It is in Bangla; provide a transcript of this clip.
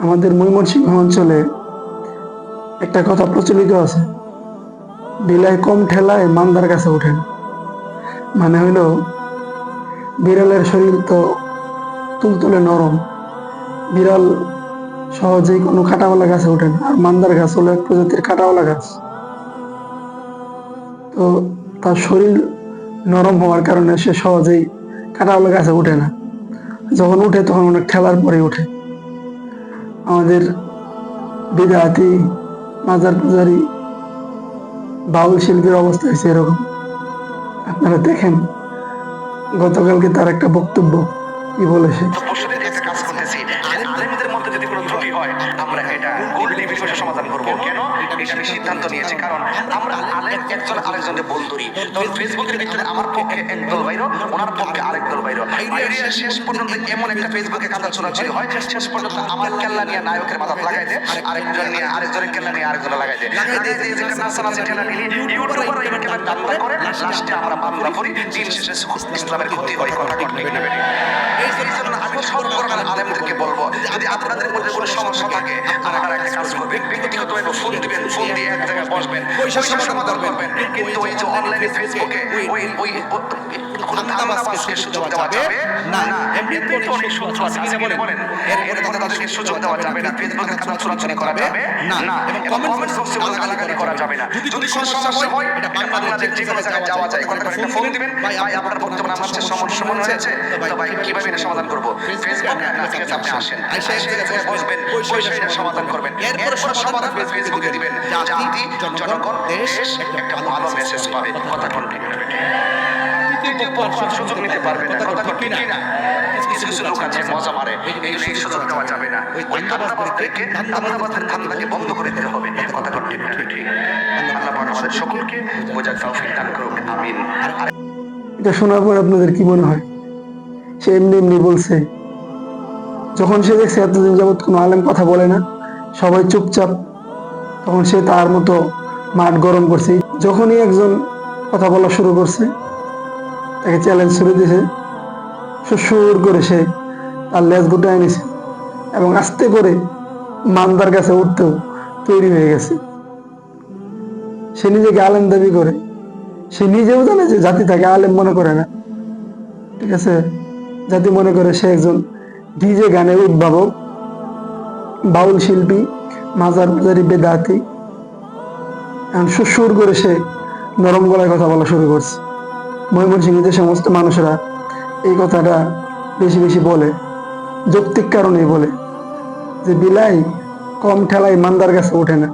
আমাদের ময়মনসিংহ অঞ্চলে একটা কথা প্রচলিত আছে। বিলাই কম ঠেলায় মান্দার কাছে ওঠেন। মানে হইল, বিড়ালের শরীর তো তুলতুলে নরম। বিড়াল সহজেই কোনো কাঁটাওয়ালা গাছে ওঠেন আর মান্দার গাছ হলো এক প্রজাতির কাটাওয়ালা গাছ। তো তার শরীর নরম হওয়ার কারণে সে সহজেই কাঁটাওয়ালা গাছে ওঠে না। যখন উঠে তখন অনেক ঠেলার পরে ওঠে। আমাদের বিদাহাতি মাজার পূজারি, বাউল শিল্পীর অবস্থা হয়েছে এরকম। আপনারা দেখেন, গতকালকে তার একটা বক্তব্য, কি বলে হয় আমরা এটা কোর্ট নির্বিশেষে সমাধান করব। কেন? এটা আমি সিদ্ধান্ত নিয়েছি। কারণ আমরা আলেম একজন আরেকজনকে বল ধরি। তখন ফেসবুকের ভিতরে আমার পক্ষে একদল বাইর ওনার পক্ষে আরেক দল বাইর। আইডিয়া শেষ পর্যন্ত এমন একটা ফেসবুকে কাদা ছোড়াছুড়ি হয় শেষ পর্যন্ত আমার কেল্লা নিয়ে নায়কের মাথা লাগাই দেয় আরেকজন নিয়ে আরেকজনের কেল্লা নিয়ে আরেকজন লাগাই দেয়। লাগাই দিয়ে। যে নাচানাচি ঠেলা ঠেলি ইউটিউবার এই কেলা দান্দা করে লাস্টে আমরা বান্দা করি দিন শেষে ইসলামের ক্ষতি হয় কথা ঠিক না এই জন্য আমি সব আলেমদেরকে বলব যদি আপনাদের মধ্যে কোনো সমস্যা থাকে আপনারা একটা কাজ করবেন ব্যক্তিগতভাবে ফোন দিবেন ফোন দিয়ে এক জায়গায় বসবেন পয়সা সমাধান করবেন। কিন্তু ওই যে অনলাইনে ফেসবুকে ওই ওই কোনো ধান্দাবাজকে সুযোগ দেওয়া যাবে? না না। এমনিতে অনেক সুযোগ আছে কিনা বলেন। বলেন। এর মধ্যে তাদেরকে সুযোগ দেওয়া যাবে না ফেসবুকে কাজ ছোড়াছুড়ি করা যাবে? না না এবং কমেন্ট বক্সে গালাগালি করা যাবে না। যদি কোনো সমস্যা হয় এটা যে কোনো জায়গায় যাওয়া যায়। কোনো একটা ফোন দিবেন ভাই আপনার বর্তমানে আমার যে সমস্যা মনে হয়েছে তো ভাই কীভাবে এটা সমাধান করব? ফেসবুকে আপনি আসেন এসে এক বসবেন বসে সমাধান করবেন। এরপর সমাধান ফেসবুকে দিবেন জাতি জনগণ দেশ একটা ভালো মেসেজ পাবে। কথা কোন ঠিক না বেটি। তৃতীয় পক্ষ সুযোগ নিতে পারবে না কথা ঠিক না। কিছু কিছু লোক আছে মজা মারে। এই এই সুযোগ দেওয়া যাবে না। ওই ধান্দাবাজদেরকে ধান্দাবাজের ধান্দাকে বন্ধ করে দিতে হবে। কথা ঠিক না বেটি। আল্লাহ আমাদের সকলকে বোঝার তৌফিক দান করুক। আমিন। এটা শোনার পর আপনাদের কি মনে হয়? সে এমনি এমনি বলছে যখন সে দেখছে এতদিন যাবৎ কোনো আলেম কথা বলে না, সবাই চুপচাপ, তখন সে তার মতো মাঠ গরম করছে। যখনই একজন কথা বলা শুরু করছে, তাকে চ্যালেঞ্জ শুরু দিয়েছে সুর করে সে তার লেজ গুটায় নিছে এবং আস্তে করে মান্দার কাছে উঠতেও তৈরি হয়ে গেছে। সে নিজেকে আলেম দাবি করে। সে নিজেও জানে যে জাতি তাকে আলেম মনে করে না। ঠিক আছে? জাতি মনে করে সে একজন ডিজে গানের উদ্ভাবক, বাউল শিল্পী, মাজার মাজারি বেদাতি সুর করে সে নরম গলায় কথা বলা শুরু করছে। ময়মনসিংহীতে সমস্ত মানুষরা এই কথাটা বেশি বেশি বলে, যৌক্তিক কারণেই বলে, যে বিলাই কম ঠেলায় মান্দার কাছে ওঠে না।